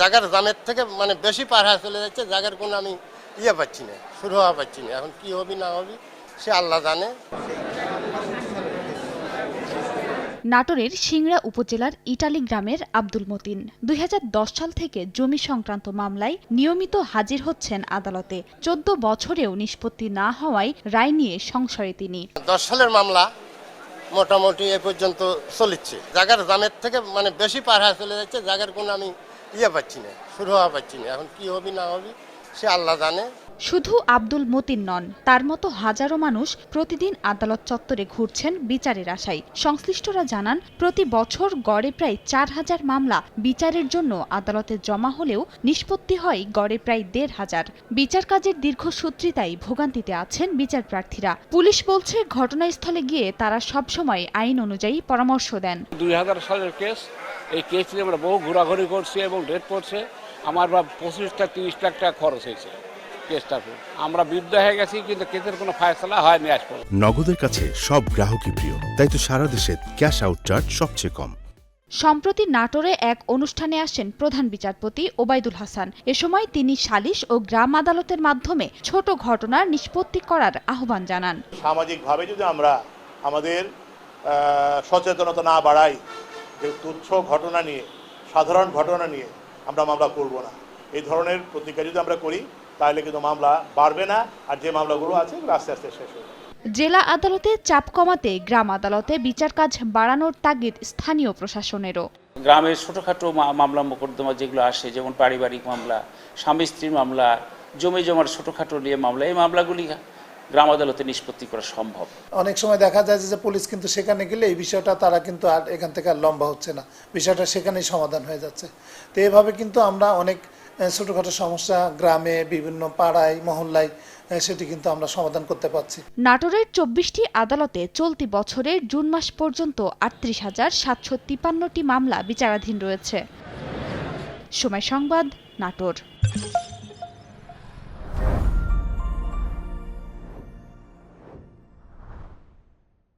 জায়গার দামের থেকে মানে বেশি পার হয়ে চলে যাচ্ছে জায়গার কোনো আমি ইয়ে পাচ্ছি না শুরু হওয়া পাচ্ছি না। এখন কি হবি না হবি সে আল্লাহ জানে। নাটোরের সিংড়া উপজেলার ইটালি গ্রামের আব্দুল মতিন দুই হাজার দশ সাল থেকে জমি সংক্রান্ত মামলায় নিয়মিত হাজির হচ্ছেন আদালতে। চোদ্দ বছরেও নিষ্পত্তি না হওয়ায় রায় নিয়ে সংশয়ে তিনি। দশ সালের মামলা মোটামুটি এ পর্যন্ত চলিচ্ছে। জাগার দামের থেকে মানে বেশি পার হয়ে চলে যাচ্ছে জাগার কোনো আমি ইয়ে পাচ্ছি না, শুরু হওয়া পাচ্ছি না। এখন কি হবি না হবি, সে আল্লাহ জানে। শুধু আব্দুল মতিন নন, তার মতো হাজারো মানুষ প্রতিদিন আদালত চত্বরে ঘুরছেন বিচারের আশায়। সংশ্লিষ্টরা জানান, প্রতি বছর গড়ে প্রায় চার হাজার মামলা বিচারের জন্য আদালতে জমা হলেও নিষ্পত্তি হয় গড়ে প্রায় দেড় হাজার। বিচার কাজের দীর্ঘসূত্রিতায় ভোগান্তিতে আছেন বিচার প্রার্থীরা পুলিশ বলছে, ঘটনাস্থলে গিয়ে তারা সবসময় আইন অনুযায়ী পরামর্শ দেন। দুই হাজার সালের কেস, এই কেস নিয়ে আমরা বহু ঘোরাঘুরি করছি এবং ডেট পড়ছে আমার বা পঁচিশটা তিরিশ লাখ টাকা খরচ হয়েছে। আমরা বিদ্ধ হয়ে গেছি কিন্তু কেসের কোনো ফায়সলা হয়নি আজ পর্যন্ত। নগদের কাছে সব গ্রাহকই প্রিয় তাই তো সারা দেশে ক্যাশ আউট চার্জ সবচেয়ে কম। সম্প্রতি নাটোরে এক অনুষ্ঠানে আসেন প্রধান বিচারপতি ওবায়দুল হাসান। এ সময় তিনি সালিশ ও গ্রাম আদালতের মাধ্যমে ছোট ঘটনার নিষ্পত্তি করার আহ্বান জানান। সামাজিকভাবে যদি আমরা আমাদের সচেতনতা না বাড়াই যে তুচ্ছ ঘটনা নিয়ে সাধারণ ঘটনা নিয়ে আমরা মামলা করব না। এই ধরনের প্রতিজ্ঞা যদি আমরা করি তাহলে কিন্তু মামলা বাড়বে না আর যে মামলাগুলো আছে এগুলো আস্তে আস্তে শেষ হয়ে যাবে। জেলা আদালতে চাপ কমাতে গ্রাম আদালতে বিচার কাজ বাড়ানোর তাগিদ স্থানীয় প্রশাসনেরও। গ্রামের ছোটোখাটো মামলা মোকদ্দমা যেগুলো আসে যেমন পারিবারিক মামলা স্বামী স্ত্রীর মামলা জমি জমার ছোটোখাটো নিয়ে মামলা এই মামলাগুলি গ্রাম আদালতে নিষ্পত্তি করা সম্ভব। অনেক সময় দেখা যায় যে পুলিশ কিন্তু সেখানে গেলে এই বিষয়টা তারা কিন্তু আর এখান থেকে আর লম্বা হচ্ছে না। বিষয়টা সেখানেই সমাধান হয়ে যাচ্ছে। তো এভাবে কিন্তু আমরা অনেক ছোটখাটো সমস্যা, গ্রামে, বিভিন্ন পাড়ায়, মহল্লায় সেটি কিন্তু আমরা সমাধান করতে পারছি। নাটোরের চব্বিশটি আদালতে চলতি বছরের জুন মাস পর্যন্ত আটত্রিশ হাজার সাতশো তিপান্নটি মামলা বিচারাধীন রয়েছে। সময় সংবাদ, নাটোর।